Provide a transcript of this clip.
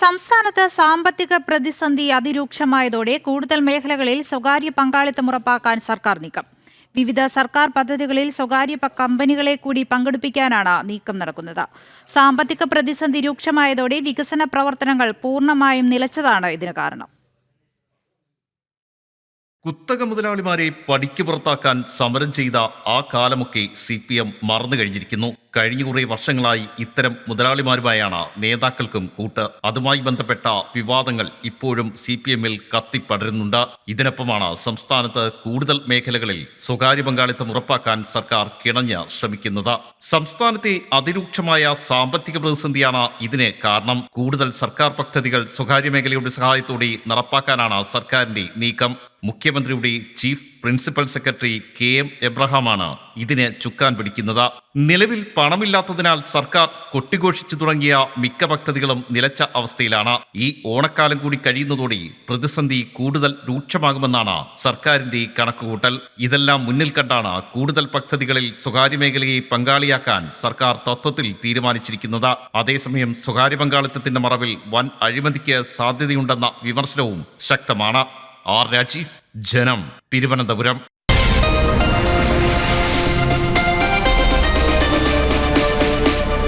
സംസ്ഥാനത്ത് സാമ്പത്തിക പ്രതിസന്ധി അതിരൂക്ഷമായതോടെ കൂടുതൽ മേഖലകളിൽ സ്വകാര്യ പങ്കാളിത്തം ഉറപ്പാക്കാൻ സർക്കാർ നീക്കം. വിവിധ സർക്കാർ പദ്ധതികളിൽ സ്വകാര്യ കമ്പനികളെ കൂടി പങ്കെടുപ്പിക്കാനാണ് നീക്കം നടക്കുന്നത്. സാമ്പത്തിക പ്രതിസന്ധി രൂക്ഷമായതോടെ വികസന പ്രവർത്തനങ്ങൾ പൂർണമായും നിലച്ചതാണ് ഇതിന് കാരണം. കുത്തക മുതലാളിമാരെ പടിക്ക് പുറത്താക്കാൻ സമരം ചെയ്ത ആ കാലമൊക്കെ സി പി എം മറന്നു കഴിഞ്ഞിരിക്കുന്നു. കഴിഞ്ഞ കുറേ വർഷങ്ങളായി ഇത്തരം മുതലാളിമാരുമായാണ് നേതാക്കൾക്കും കൂട്ട്. അതുമായി ബന്ധപ്പെട്ട വിവാദങ്ങൾ ഇപ്പോഴും സി പി എമ്മിൽ കത്തിപ്പടരുന്നുണ്ട്. ഇതിനൊപ്പമാണ് സംസ്ഥാനത്ത് കൂടുതൽ മേഖലകളിൽ സ്വകാര്യ പങ്കാളിത്തം ഉറപ്പാക്കാൻ സർക്കാർ കിണഞ്ഞ് ശ്രമിക്കുന്നത്. സംസ്ഥാനത്തെ അതിരൂക്ഷമായ സാമ്പത്തിക പ്രതിസന്ധിയാണ് ഇതിന് കാരണം. കൂടുതൽ സർക്കാർ പദ്ധതികൾ സ്വകാര്യ മേഖലയുടെ സഹായത്തോടെ നടപ്പാക്കാനാണ് സർക്കാരിന്റെ നീക്കം. മുഖ്യമന്ത്രിയുടെ chief principal secretary K M എബ്രഹാമാണ് ഇതിന് ചുക്കാൻ പിടിക്കുന്നത്. നിലവിൽ പണമില്ലാത്തതിനാൽ സർക്കാർ കൊട്ടിഘോഷിച്ചു തുടങ്ങിയ മിക്ക പദ്ധതികളും നിലച്ച അവസ്ഥയിലാണ്. ഈ ഓണക്കാലം കൂടി കഴിയുന്നതോടെ പ്രതിസന്ധി കൂടുതൽ രൂക്ഷമാകുമെന്നാണ് സർക്കാരിന്റെ കണക്കുകൂട്ടൽ. ഇതെല്ലാം മുന്നിൽ കണ്ടാണ് കൂടുതൽ പദ്ധതികളിൽ സ്വകാര്യ മേഖലയെ പങ്കാളിയാക്കാൻ സർക്കാർ തത്വത്തിൽ തീരുമാനിച്ചിരിക്കുന്നത്. അതേസമയം സ്വകാര്യ പങ്കാളിത്തത്തിന്റെ മറവിൽ വൻ അഴിമതിക്ക് സാധ്യതയുണ്ടെന്ന വിമർശനവും ശക്തമാണ്. ആർ രാജീവ് ജനം തിരുവനന്തപുരം.